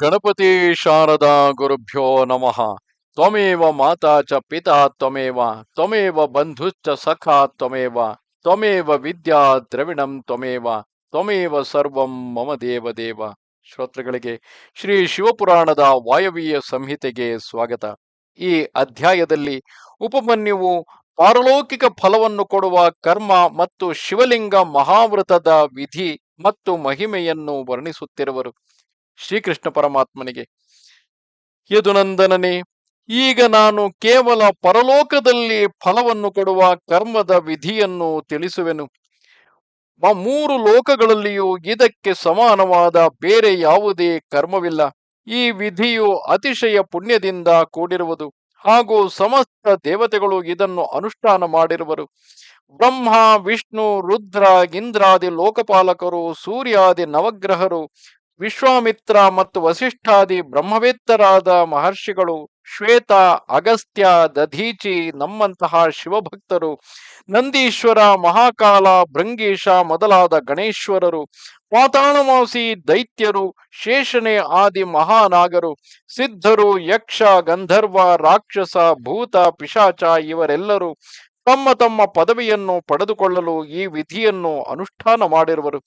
ಗಣಪತಿ ಶಾರದಾ ಗುರುಭ್ಯೋ ನಮಃ. ತ್ವಮೇವ ಮಾತಾ ಚ ಪಿತಾ ತ್ವಮೇವ ತ್ವಮೇವ ಬಂಧುಶ್ಚ ಸಖಾ ತ್ವಮೇವ ತ್ವಮೇವ ವಿದ್ಯಾ ದ್ರವಿಣಂ ತ್ವಮೇವ ತ್ವಮೇವ ಸರ್ವಂ ಮಮ ದೇವ ದೇವ ಶ್ರೋತೃಗಳಿಗೆ ಶ್ರೀ ಶಿವಪುರಾಣದ ವಾಯವೀಯ ಸಂಹಿತೆಗೆ ಸ್ವಾಗತ. ಈ ಅಧ್ಯಾಯದಲ್ಲಿ ಉಪಮನ್ಯುವು ಪಾರಲೌಕಿಕ ಫಲವನ್ನು ಕೊಡುವ ಕರ್ಮ ಮತ್ತು ಶಿವಲಿಂಗ ಮಹಾವೃತದ ವಿಧಿ ಮತ್ತು ಮಹಿಮೆಯನ್ನು ವರ್ಣಿಸುತ್ತಿರುವರು. ಶ್ರೀಕೃಷ್ಣ ಪರಮಾತ್ಮನಿಗೆ ಯದುನಂದನನೇ ಈಗ ನಾನು ಕೇವಲ ಪರಲೋಕದಲ್ಲಿ ಫಲವನ್ನು ಕೊಡುವ ಕರ್ಮದ ವಿಧಿಯನ್ನು ತಿಳಿಸುವೆನು. ಮೂರು ಲೋಕಗಳಲ್ಲಿಯೂ ಇದಕ್ಕೆ ಸಮಾನವಾದ ಬೇರೆ ಯಾವುದೇ ಕರ್ಮವಿಲ್ಲ. ಈ ವಿಧಿಯು ಅತಿಶಯ ಪುಣ್ಯದಿಂದ ಕೂಡಿರುವುದು. ಹಾಗೂ ಸಮಸ್ತ ದೇವತೆಗಳು ಇದನ್ನು ಅನುಷ್ಠಾನ ಮಾಡಿರುವರು. ಬ್ರಹ್ಮ, ವಿಷ್ಣು, ರುದ್ರ, ಇಂದ್ರಾದಿ ಲೋಕಪಾಲಕರು, ಸೂರ್ಯಾದಿ ನವಗ್ರಹರು ವಿಶ್ವಾಮಿತ್ರ ಮತ್ತು ವಸಿಷ್ಠಾದಿ ಬ್ರಹ್ಮವೇತ್ತರಾದ ಮಹರ್ಷಿಗಳು ಶ್ವೇತ, ಅಗಸ್ತ್ಯ, ದಧೀಚಿ ನಮ್ಮಂತಹ ಶಿವಭಕ್ತರು, ನಂದೀಶ್ವರ, ಮಹಾಕಾಲ, ಭೃಂಗೀಶ ಮೊದಲಾದ ಗಣೇಶ್ವರರು, ಪಾತಾಳಮಾಸಿ ದೈತ್ಯರು ಶೇಷಣೆ ಆದಿ ಮಹಾನಾಗರು, ಸಿದ್ಧರು, ಯಕ್ಷ, ಗಂಧರ್ವ, ರಾಕ್ಷಸ, ಭೂತ, ಪಿಶಾಚ ಇವರೆಲ್ಲರೂ ತಮ್ಮ ತಮ್ಮ ಪದವಿಯನ್ನು ಪಡೆದುಕೊಳ್ಳಲು ಈ ವಿಧಿಯನ್ನು ಅನುಷ್ಠಾನ ಮಾಡಿರುವರು.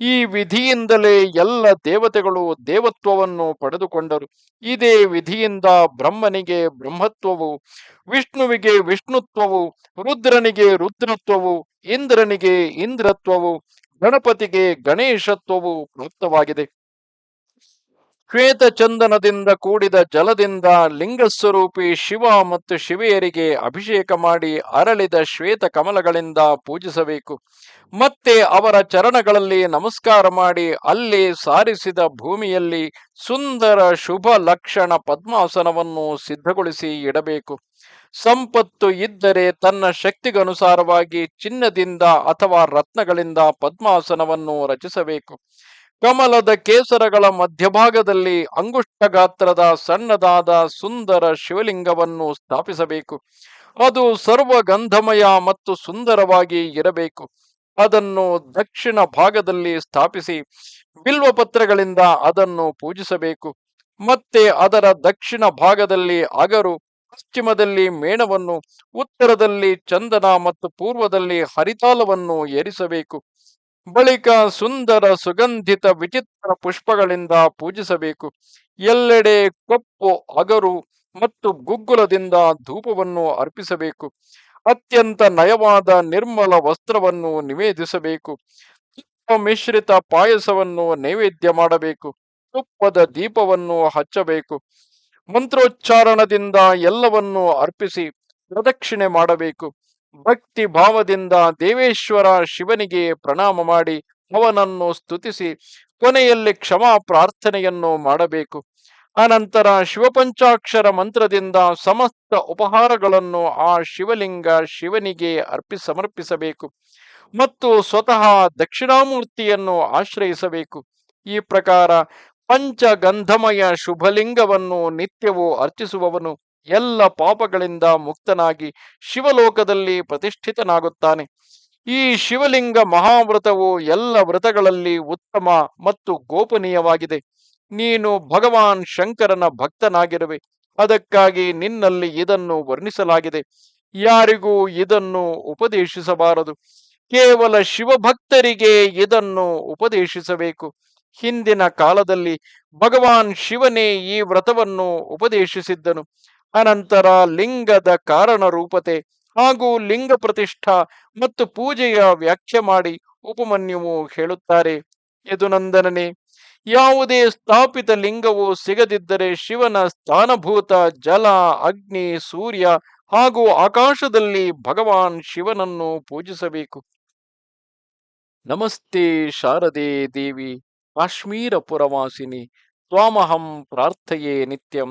ಈ ವಿಧಿಯಿಂದಲೇ ಎಲ್ಲ ದೇವತೆಗಳು ದೇವತ್ವವನ್ನು ಪಡೆದುಕೊಂಡರು. ಇದೇ ವಿಧಿಯಿಂದ ಬ್ರಹ್ಮನಿಗೆ ಬ್ರಹ್ಮತ್ವವು, ವಿಷ್ಣುವಿಗೆ ವಿಷ್ಣುತ್ವವು, ರುದ್ರನಿಗೆ ರುದ್ರತ್ವವು, ಇಂದ್ರನಿಗೆ ಇಂದ್ರತ್ವವು, ಗಣಪತಿಗೆ ಗಣೇಶತ್ವವು ಪ್ರಾಪ್ತವಾಗಿದೆ ಶ್ವೇತ ಚಂದನದಿಂದ ಕೂಡಿದ ಜಲದಿಂದ ಲಿಂಗಸ್ವರೂಪಿ ಶಿವ ಮತ್ತು ಶಿವೆಯರಿಗೆ ಅಭಿಷೇಕ ಮಾಡಿ ಅರಳಿದ ಶ್ವೇತ ಕಮಲಗಳಿಂದ ಪೂಜಿಸಬೇಕು. ಮತ್ತೆ ಅವರ ಚರಣಗಳಲ್ಲಿ ನಮಸ್ಕಾರ ಮಾಡಿ ಅಲ್ಲಿ ಸಾರಿಸಿದ ಭೂಮಿಯಲ್ಲಿ ಸುಂದರ ಶುಭ ಲಕ್ಷಣ ಪದ್ಮಾಸನವನ್ನು ಸಿದ್ಧಗೊಳಿಸಿ ಇಡಬೇಕು. ಸಂಪತ್ತು ಇದ್ದರೆ ತನ್ನ ಶಕ್ತಿಗನುಸಾರವಾಗಿ ಚಿನ್ನದಿಂದ ಅಥವಾ ರತ್ನಗಳಿಂದ ಪದ್ಮಾಸನವನ್ನು ರಚಿಸಬೇಕು. ಕಮಲದ ಕೇಸರಗಳ ಮಧ್ಯಭಾಗದಲ್ಲಿ ಅಂಗುಷ್ಟ ಗಾತ್ರದ ಸಣ್ಣದಾದ ಸುಂದರ ಶಿವಲಿಂಗವನ್ನು ಸ್ಥಾಪಿಸಬೇಕು. ಅದು ಸರ್ವಗಂಧಮಯ ಮತ್ತು ಸುಂದರವಾಗಿ ಇರಬೇಕು. ಅದನ್ನು ದಕ್ಷಿಣ ಭಾಗದಲ್ಲಿ ಸ್ಥಾಪಿಸಿ ಬಿಲ್ವಪತ್ರಗಳಿಂದ ಅದನ್ನು ಪೂಜಿಸಬೇಕು. ಮತ್ತೆ ಅದರ ದಕ್ಷಿಣ ಭಾಗದಲ್ಲಿ ಅಗರು, ಪಶ್ಚಿಮದಲ್ಲಿ ಮೇಣವನ್ನು, ಉತ್ತರದಲ್ಲಿ ಚಂದನ ಮತ್ತು ಪೂರ್ವದಲ್ಲಿ ಹರಿತಾಲವನ್ನು ಏರಿಸಬೇಕು. ಬಳಿಕ ಸುಂದರ ಸುಗಂಧಿತ ವಿಚಿತ್ರ ಪುಷ್ಪಗಳಿಂದ ಪೂಜಿಸಬೇಕು. ಎಲ್ಲೆಡೆ ಕಪ್ಪು ಅಗರು ಮತ್ತು ಗುಗ್ಗುಲದಿಂದ ಧೂಪವನ್ನು ಅರ್ಪಿಸಬೇಕು. ಅತ್ಯಂತ ನಯವಾದ ನಿರ್ಮಲ ವಸ್ತ್ರವನ್ನು ನಿವೇದಿಸಬೇಕು. ತುಪ್ಪ ಮಿಶ್ರಿತ ಪಾಯಸವನ್ನು ನೈವೇದ್ಯ ಮಾಡಬೇಕು. ತುಪ್ಪದ ದೀಪವನ್ನು ಹಚ್ಚಬೇಕು. ಮಂತ್ರೋಚ್ಚಾರಣದಿಂದ ಎಲ್ಲವನ್ನು ಅರ್ಪಿಸಿ ಪ್ರದಕ್ಷಿಣೆ ಮಾಡಬೇಕು. ಭಕ್ತಿ ಭಾವದಿಂದ ದೇವೇಶ್ವರ ಶಿವನಿಗೆ ಪ್ರಣಾಮ ಮಾಡಿ ಅವನನ್ನು ಸ್ತುತಿಸಿ, ಕೊನೆಯಲ್ಲಿ ಕ್ಷಮಾ ಪ್ರಾರ್ಥನೆಯನ್ನು ಮಾಡಬೇಕು. ಅನಂತರ ಶಿವಪಂಚಾಕ್ಷರ ಮಂತ್ರದಿಂದ ಸಮಸ್ತ ಉಪಹಾರಗಳನ್ನು ಆ ಶಿವಲಿಂಗ ಶಿವನಿಗೆ ಅರ್ಪಿ ಸಮರ್ಪಿಸಬೇಕು ಮತ್ತು ಸ್ವತಃ ದಕ್ಷಿಣಾಮೂರ್ತಿಯನ್ನು ಆಶ್ರಯಿಸಬೇಕು. ಈ ಪ್ರಕಾರ ಪಂಚಗಂಧಮಯ ಶುಭಲಿಂಗವನ್ನು ನಿತ್ಯವೂ ಅರ್ಚಿಸುವವನು ಎಲ್ಲ ಪಾಪಗಳಿಂದ ಮುಕ್ತನಾಗಿ ಶಿವಲೋಕದಲ್ಲಿ ಪ್ರತಿಷ್ಠಿತನಾಗುತ್ತಾನೆ. ಈ ಶಿವಲಿಂಗ ಮಹಾವ್ರತವು ಎಲ್ಲ ವ್ರತಗಳಲ್ಲಿ ಉತ್ತಮ ಮತ್ತು ಗೋಪನೀಯವಾಗಿದೆ. ನೀನು ಭಗವಾನ್ ಶಂಕರನ ಭಕ್ತನಾಗಿರುವೆ. ಅದಕ್ಕಾಗಿ ನಿನ್ನಲ್ಲಿ ಇದನ್ನು ವರ್ಣಿಸಲಾಗಿದೆ. ಯಾರಿಗೂ ಇದನ್ನು ಉಪದೇಶಿಸಬಾರದು. ಕೇವಲ ಶಿವಭಕ್ತರಿಗೆ ಇದನ್ನು ಉಪದೇಶಿಸಬೇಕು. ಹಿಂದಿನ ಕಾಲದಲ್ಲಿ ಭಗವಾನ್ ಶಿವನೇ ಈ ವ್ರತವನ್ನು ಉಪದೇಶಿಸಿದ್ದನು. ಅನಂತರ ಲಿಂಗದ ಕಾರಣ ರೂಪತೆ ಹಾಗೂ ಲಿಂಗ ಪ್ರತಿಷ್ಠಾ ಮತ್ತು ಪೂಜೆಯ ವ್ಯಾಖ್ಯೆ ಮಾಡಿ ಉಪಮನ್ಯುವು ಹೇಳುತ್ತಾರೆ. ಯದುನಂದನನೆ ಯಾವುದೇ ಸ್ಥಾಪಿತ ಲಿಂಗವು ಸಿಗದಿದ್ದರೆ ಶಿವನ ಸ್ಥಾನಭೂತ ಜಲ, ಅಗ್ನಿ, ಸೂರ್ಯ ಹಾಗೂ ಆಕಾಶದಲ್ಲಿ ಭಗವಾನ್ ಶಿವನನ್ನು ಪೂಜಿಸಬೇಕು. ನಮಸ್ತೆ ಶಾರದೆ ದೇವಿ ಕಾಶ್ಮೀರ ಪುರವಾಸಿನಿ ತ್ವಾಮಹಂ ಪ್ರಾರ್ಥೆಯೇ ನಿತ್ಯಂ.